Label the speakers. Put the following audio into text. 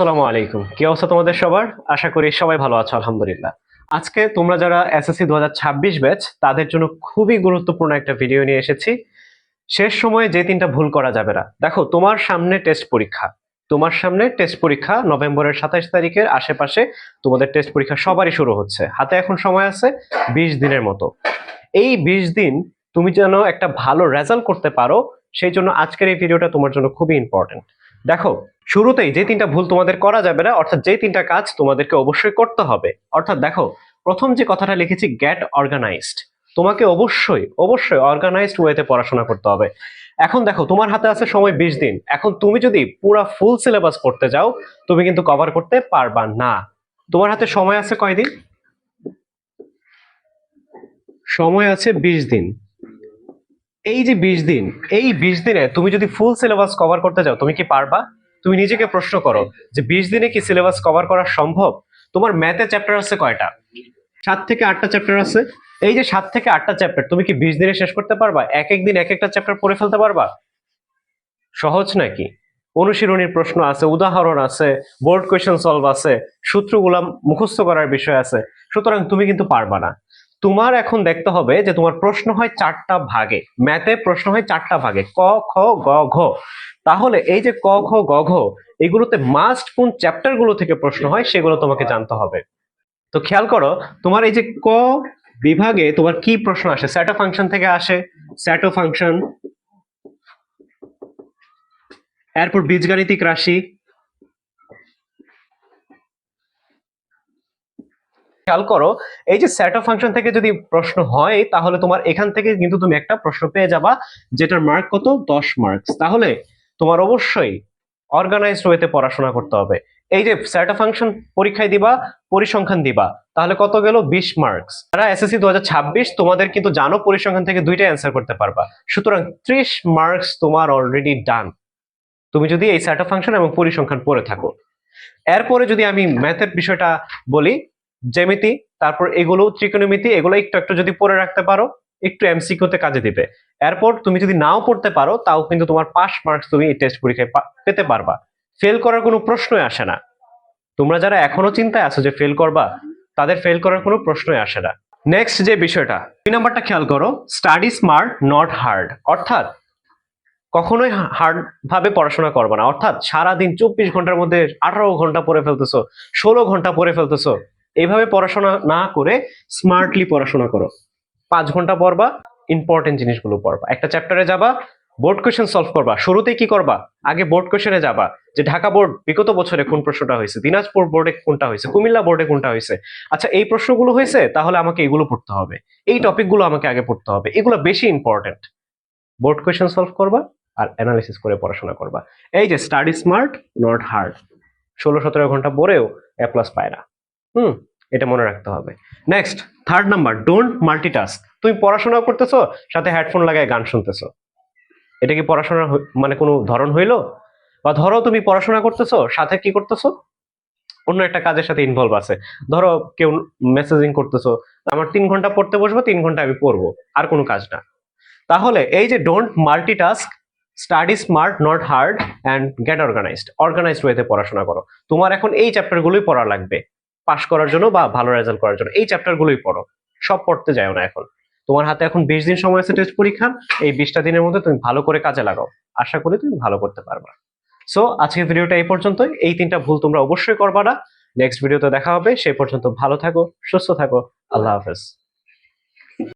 Speaker 1: আসসালামু আলাইকুম। কি অবস্থা তোমাদের সবার? আশা করি সবাই ভালো আছো, আলহামদুলিল্লাহ। আজকে তোমরা যারা এসএসসি দু হাজার ছাব্বিশ ব্যাচ তাদের জন্য খুবই গুরুত্বপূর্ণ একটা ভিডিও নিয়ে এসেছি। শেষ সময়ে যে তিনটা ভুল করা যাবে না। দেখো, তোমার সামনে টেস্ট পরীক্ষা। তোমার সামনে টেস্ট পরীক্ষা নভেম্বরের সাতাশ তারিখের আশেপাশে তোমাদের টেস্ট পরীক্ষা সবারই শুরু হচ্ছে। হাতে এখন সময় আছে বিশ দিনের মতো। এই বিশ দিন তুমি যেন একটা ভালো রেজাল্ট করতে পারো, সেই জন্য আজকের এই ভিডিওটা তোমার জন্য খুবই ইম্পর্টেন্ট দেখো, শুরুতেই যে তিনটা ভুল তোমাদের করা যাবে না, অর্থাৎ যে তিনটা কাজ তোমাদেরকে অবশ্যই করতে হবে। অর্থাৎ দেখো, প্রথম যে কথাটা লিখেছি গেট অর্গানাইজড তোমাকে অবশ্যই অবশ্যই অর্গানাইজড ওয়েতে পড়াশোনা করতে হবে। এখন দেখো, তোমার হাতে আছে সময় বিশ দিন। এখন তুমি যদি পুরা ফুল সিলেবাস করতে যাও, তুমি কিন্তু কভার করতে পারবা না। তোমার হাতে সময় আছে কয়দিন? সময় আছে বিশ দিন। এই যে বিশ দিন, এই বিশ দিনে তুমি যদি ফুল সিলেবাস কভার করতে যাও, তুমি কি পারবা? তুমি নিজেকে প্রশ্ন করো যে বিশ দিনে কি সিলেবাস কভার করা সম্ভব? তোমার ম্যাথে চ্যাপ্টার আছে কয়টা? সাত থেকে আটটা চ্যাপ্টার আছে। এই যে সাত থেকে আটটা চ্যাপ্টার তুমি কি বিশ দিনে শেষ করতে পারবা? এক এক দিন, এক একটা চ্যাপ্টার পড়ে ফেলতে পারবা? সহজ নাকি? অনুশীলনীর প্রশ্ন আছে, উদাহরণ আছে বোর্ড কোয়েশ্চেন সলভ আছে, সূত্রগুলা মুখস্থ করার বিষয় আছে। সুতরাং তুমি কিন্তু পারবা না। তোমার এখন দেখতে হবে যে তোমার প্রশ্ন হয় চারটা ভাগে। ম্যাথে প্রশ্ন হয় চারটা ভাগে। ক, খ, গ, ঘ। তাহলে এই যে ক, খ, গ, ঘ, এগুলোতে মাস্ট কোন চ্যাপ্টারগুলো থেকে প্রশ্ন হয় সেগুলো তোমাকে জানতে হবে। তো খেয়াল করো, তোমার এই যে ক বিভাগে তোমার কি প্রশ্ন আসে? স্যাটো ফাংশন থেকে আসে স্যাটো ফাংশন এরপর বীজগাণিতিক রাশি খেয়াল করো, এই যে সেট অফ ফাংশন থেকে যদি প্রশ্ন হয়, তাহলে তোমার এখান থেকে কিন্তু তুমি একটা প্রশ্ন পেয়ে যাবা, যেটার মার্ক কত? দশ মার্কস তাহলে তোমার অবশ্যই অর্গানাইজড ওয়েতে পড়াশোনা করতে হবে। এই যে সেট ফাংশন পরীক্ষায় দিবা, পরিসংখ্যান দিবা, তাহলে কত গেল? বিশ মার্কস যারা এসএসসি দুহাজার ছাব্বিশ, তোমাদের কিন্তু জানো পরিসংখ্যান থেকে দুইটা অ্যান্সার করতে পারবা। সুতরাং ত্রিশ মার্কস তোমার অলরেডি ডান তুমি যদি এই সেট ফাংশন এবং পরিসংখ্যান পড়ে থাকো। এরপরে যদি আমি ম্যাথের বিষয়টা বলি জ্যামিতি, তারপর এগুলো ত্রিকোণমিতি, এগুলো একটু একটু যদি পড়ে রাখতে পারো, একটু এমসিকিউতে কাজে দিবে। এরপর তুমি যদি নাও পড়তে পারো, তাও কিন্তু তোমার পাস মার্কস তুমি এই টেস্ট পরীক্ষায় পেতে পারবা। ফেল করার কোনো প্রশ্নই আসে না। তোমরা যারা এখনও চিন্তায় আছো যে ফেল করবা, তাদের ফেল করার কোনো প্রশ্নই আসে না। নেক্সট যে বিষয়টা দুই নাম্বারটা খেয়াল করো স্টাডি স্মার্ট নট হার্ড অর্থাৎ, কখনোই হার্ড ভাবে পড়াশোনা করবে না। অর্থাৎ সারাদিন চব্বিশ ঘণ্টার মধ্যে আঠারো ঘণ্টা পড়ে ফেলতেছো, ষোলো ঘণ্টা পড়ে ফেলতেছো এইভাবে পড়াশোনা না করে স্মার্টলি পড়াশোনা করো। পাঁচ ঘণ্টা পড়বা ইম্পর্টেন্ট জিনিসগুলো পড়বা। একটা চ্যাপ্টারে যাবা বোর্ড কোয়েশন সলভ করবা। শুরুতেই কি করবা? আগে বোর্ড কোয়েশ্চেনে যাবা। যে ঢাকা বোর্ড বিগত বছরে কোন প্রশ্নটা হয়েছে? দিনাজপুর বোর্ডে কোনটা হয়েছে? কুমিল্লা বোর্ডে কোনটা হয়েছে? আচ্ছা এই প্রশ্নগুলো হয়েছে, তাহলে আমাকে এগুলো পড়তে হবে। এই টপিকগুলো আমাকে আগে পড়তে হবে। এগুলো বেশি ইম্পর্টেন্ট বোর্ড কোয়েশ্চেন সলভ করবা আর অ্যানালিসিস করে পড়াশোনা করবা। এই যে স্টাডি স্মার্ট নট হার্ড ষোলো সতেরো ঘণ্টা পড়েও এ প্লাস পায় না। হুম, এটা মনে রাখতে হবে। Next third number don't multitask তুমি পড়াশোনা করতেছো, সাথে হেডফোন লাগায় গান শুনতেছো। এটা কি পড়াশোনার মানে কোনো ধরন হইল? বা ধরো তুমি পড়াশোনা করতেছো, সাথে কি করতেছো? অন্য একটা কাজের সাথে ইনভলভ আছে। ধরো কেউ মেসেজিং করতেছো, আমার তিন ঘণ্টা পড়তে বসবো, তিন ঘণ্টা আমি পড়ব, আর কোনো কাজ না। তাহলে এই যে don't multitask study smart not hard and get organised organised ওয়েতে পড়াশোনা করো। তোমার এখন এই চ্যাপ্টারগুলোই পড়া লাগবে। পাশ করার জন্য বা ভালো রেজাল্ট করার জন্য। এই চ্যাপ্টারগুলোই পড়ো। সব পড়তে যাও না এখন। তোমার হাতে এখন বিশ দিন সময় আছে টেস্ট পরীক্ষার এই বিশটা দিনের মধ্যে তুমি ভালো করে কাজে লাগাও। আশা করি তুমি ভালো করতে পারবা। সো আজকের ভিডিওটা এই পর্যন্তই। এই তিনটা ভুল তোমরা অবশ্যই করবা না। নেক্সট ভিডিওতে দেখা হবে। সেই পর্যন্ত ভালো থাকো, সুস্থ থাকো। আল্লাহ হাফেজ।